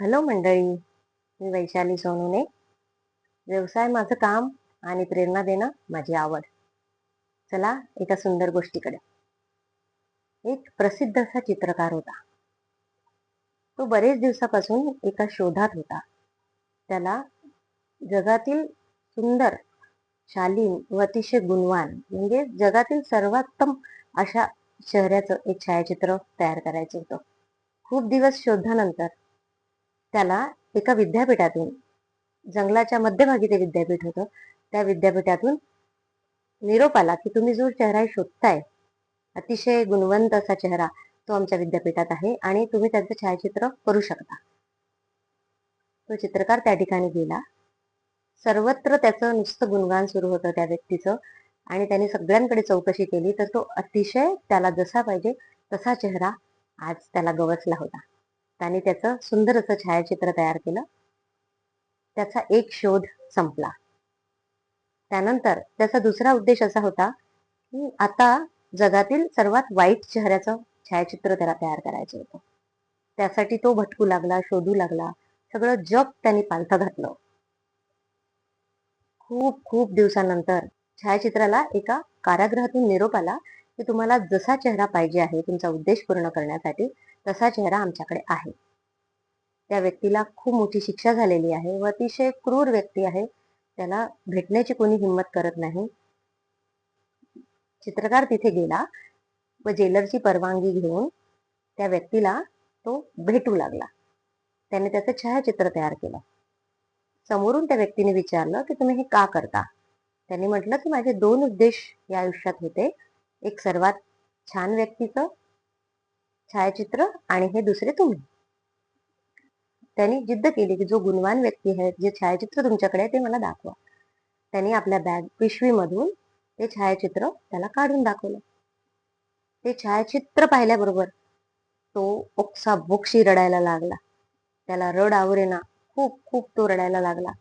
Hello मंडळी मी वैशाली सोनूने. व्यवसाय माझं काम आणि प्रेरणा देणं माझी आवड. चला एका सुंदर गोष्टीकडे. एक प्रसिद्ध असा चित्रकार होता. तो बरेच दिवसापासून एका शोधात होता. त्याला जगातील सुंदर शालीन व अतिशय गुणवान म्हणजे जगातील सर्वोत्तम अशा शहराचं एक छायाचित्र तयार करायचं होतं. खूप दिवस शोधानंतर त्याला एका विद्यापीठातून जंगलाच्या मध्यभागी ते विद्यापीठ होतं त्या विद्यापीठातून निरोप आला की तुम्ही जो चेहरा शोधताय अतिशय गुणवंत असा चेहरा तो आमच्या विद्यापीठात आहे आणि तुम्ही त्याचं छायाचित्र करू शकता. तो चित्रकार त्या ठिकाणी गेला. सर्वत्र त्याचं नुसतं गुणगान सुरू होतं त्या व्यक्तीचं आणि त्याने सगळ्यांकडे चौकशी केली तर तो अतिशय त्याला जसा पाहिजे तसा चेहरा आज त्याला गवसला होता. त्याने त्याचं सुंदर असं छायाचित्र तयार केलं. त्याचा एक शोध संपला. त्यानंतर त्याचा दुसरा उद्देश असा होता की आता जगातील सर्वात वाईट चेहऱ्याचं छायाचित्र त्याला तयार करायचं होतं. त्यासाठी तो भटकू लागला शोधू लागला सगळं जग त्यांनी पालथं घातलं. खूप खूप दिवसानंतर छायाचित्राला एका कारागृहातून निरोप आला की तुम्हाला जसा चेहरा पाहिजे आहे तुमचा उद्देश पूर्ण करण्यासाठी तसा चेहरा आमच्याकडे आहे. त्या व्यक्तीला खूप मोठी शिक्षा झालेली आहे व अतिशय क्रूर व्यक्ती आहे. त्याला भेटण्याची कोणी हिंमत करत नाही. चित्रकार तिथे गेला व जेलरची परवानगी घेऊन त्या व्यक्तीला तो भेटू लागला. त्याने त्याचं छायाचित्र तयार केलं. समोरून त्या व्यक्तीने विचारलं की तुम्ही हे का करता? त्यांनी म्हटलं की माझे दोन उद्देश या आयुष्यात होते. एक सर्वात छान व्यक्तीचं छायाचित्र आणि हे दुसरे तुम्ही. त्यांनी जिद्द केली की जो गुणवान व्यक्ती आहे जे छायाचित्र तुमच्याकडे आहे ते मला दाखवा. त्यांनी आपल्या बॅग पिशवीमधून ते छायाचित्र त्याला काढून दाखवलं. ते छायाचित्र पाहिल्याबरोबर तो ओक्सा बोक्षी रडायला लागला. त्याला रड आवरेना खूप खूप तो रडायला लागला.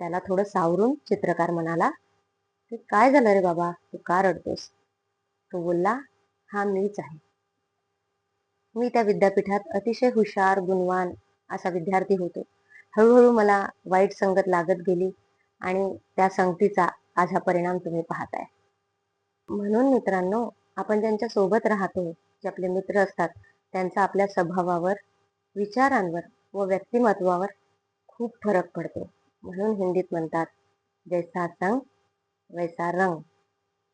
त्याला थोडं सावरून चित्रकार म्हणाला की काय झालं रे बाबा? तू का रडतोस? तो बोलला हा मीच आहे. मी त्या विद्यापीठात अतिशय हुशार गुणवान असा विद्यार्थी होतो. हळूहळू मला वाईट संगत लागत गेली आणि त्या संगतीचा आज हा परिणाम तुम्ही पाहताय. म्हणून मित्रांनो आपण ज्यांच्या सोबत राहतो जे आपले मित्र असतात त्यांचा आपल्या स्वभावावर विचारांवर व व्यक्तिमत्वावर खूप फरक पडतो. म्हणून हिंदीत म्हणतात जैसा संग वैसा रंग.